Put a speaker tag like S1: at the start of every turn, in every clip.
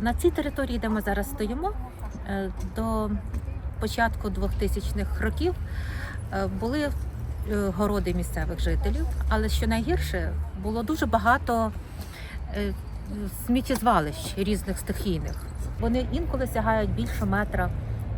S1: На цій території, де ми зараз стоїмо, е, до початку 2000-х років е, були е, городи місцевих жителів, але що найгірше, було дуже багато сміттєзвалищ різних стихійних. Вони інколи сягають більше метра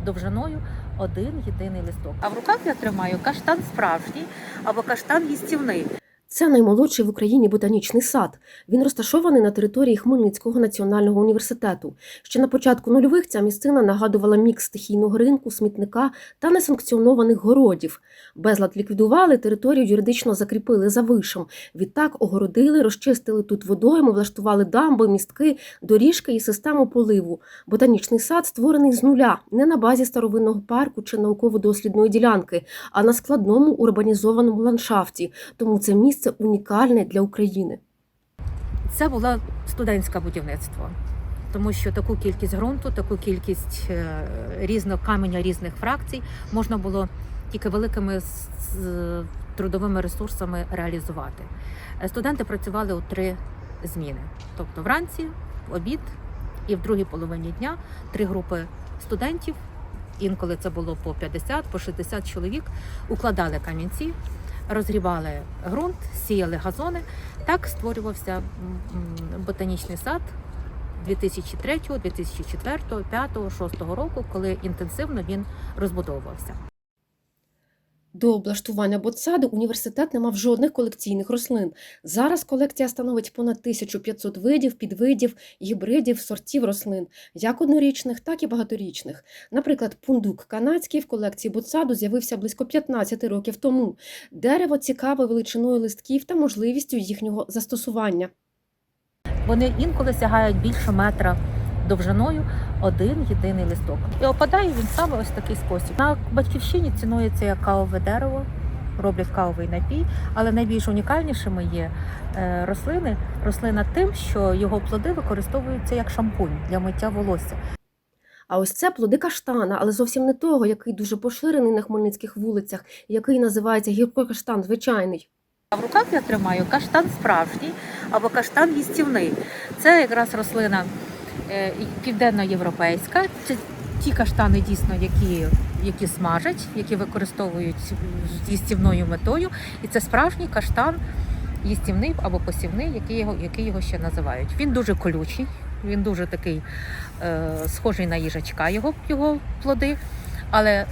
S1: довжиною один єдиний листок. А в руках я тримаю каштан справжній або каштан їстівний.
S2: Це наймолодший в Україні ботанічний сад. Він розташований на території Хмельницького національного університету. Ще на початку нульових ця місцина нагадувала мікс стихійного ринку, смітника та несанкціонованих городів. Безлад ліквідували, територію юридично закріпили за вишем. Відтак огородили, розчистили тут водойми, влаштували дамби, містки, доріжки і систему поливу. Ботанічний сад створений з нуля, не на базі старовинного парку чи науково-дослідної ділянки, а на складному урбанізованому ландшафті. Тому це місце унікальне для України.
S1: Це було студентське будівництво, тому що таку кількість ґрунту, таку кількість е, різного каменя різних фракцій можна було тільки великими трудовими ресурсами реалізувати. Е, Студенти працювали у три зміни: тобто вранці, в обід і в другій половині дня три групи студентів. Інколи це було по 50, по 60 чоловік, укладали камінці, розгрібали ґрунт, сіяли газони. Так створювався ботанічний сад 2003, 2004, 2005, 2006 року, коли інтенсивно він розбудовувався.
S2: До облаштування ботсаду університет не мав жодних колекційних рослин. Зараз колекція становить понад 1500 видів, підвидів, гібридів, сортів рослин, як однорічних, так і багаторічних. Наприклад, пундук канадський в колекції ботсаду з'явився близько 15 років тому. Дерево цікаве величиною листків та можливістю їхнього застосування.
S1: Вони інколи сягають більше метра довжиною один єдиний листок. І опадає він саме ось такий спосіб. На батьківщині цінується як кавове дерево, роблять кавовий напій, але найбільш унікальнішими є е, рослини. Рослина тим, що його плоди використовуються як шампунь для миття волосся.
S2: А ось це плоди каштана, але зовсім не того, який дуже поширений на хмельницьких вулицях, який називається гіркокаштан звичайний.
S1: А в руках я тримаю каштан справжній або каштан їстівний. Це якраз рослина південноєвропейська. Це ті каштани дійсно, які, які смажать, які використовують з їстівною метою. І це справжній каштан їстівний або посівний, який його, який його ще називають. Він дуже колючий, він дуже такий е, схожий на їжачка, його, його плоди. Але е,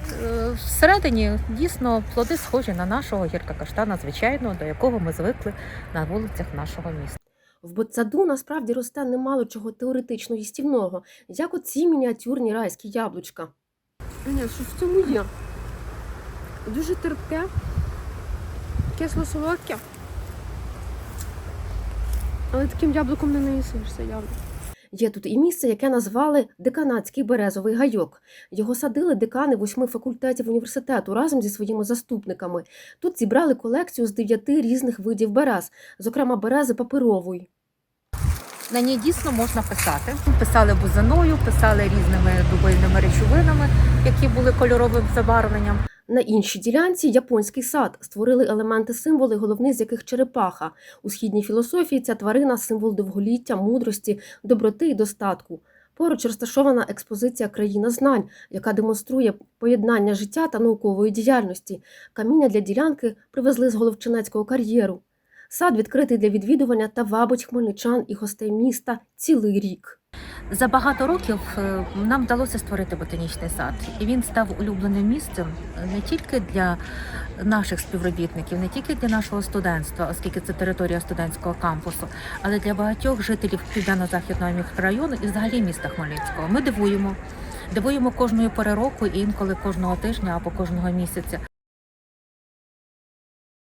S1: всередині дійсно плоди схожі на нашого гірка каштана, звичайно, до якого ми звикли на вулицях нашого міста.
S2: В ботсаду насправді росте немало чого теоретично їстівного, як оці мініатюрні райські яблучка.
S3: Ні, що в цьому є? Дуже терпке, кисло солодке. Але таким яблуком не наїсишся яблук.
S2: Є тут і місце, яке назвали Деканатський березовий гайок. Його садили декани восьми факультетів університету разом зі своїми заступниками. Тут зібрали колекцію з дев'яти різних видів берез, зокрема берези паперової.
S1: На ній дійсно можна писати. Писали бузиною, писали різними дубильними речовинами, які були кольоровим забарвленням.
S2: На іншій ділянці японський сад створили елементи символи, головний з яких черепаха. У східній філософії ця тварина символ довголіття, мудрості, доброти і достатку. Поруч розташована експозиція Країна знань, яка демонструє поєднання життя та наукової діяльності. Каміння для ділянки привезли з Головчинецького кар'єру. Сад відкритий для відвідування та вабить хмельничан і гостей міста цілий рік.
S1: За багато років е, нам вдалося створити ботанічний сад, і він став улюбленим місцем не тільки для наших співробітників, не тільки для нашого студентства, оскільки це територія студентського кампусу, але для багатьох жителів південно-західного мікрорайону і взагалі міста Хмельницького. Ми дивуємо. Дивуємо кожної пори року і інколи кожного тижня або кожного місяця.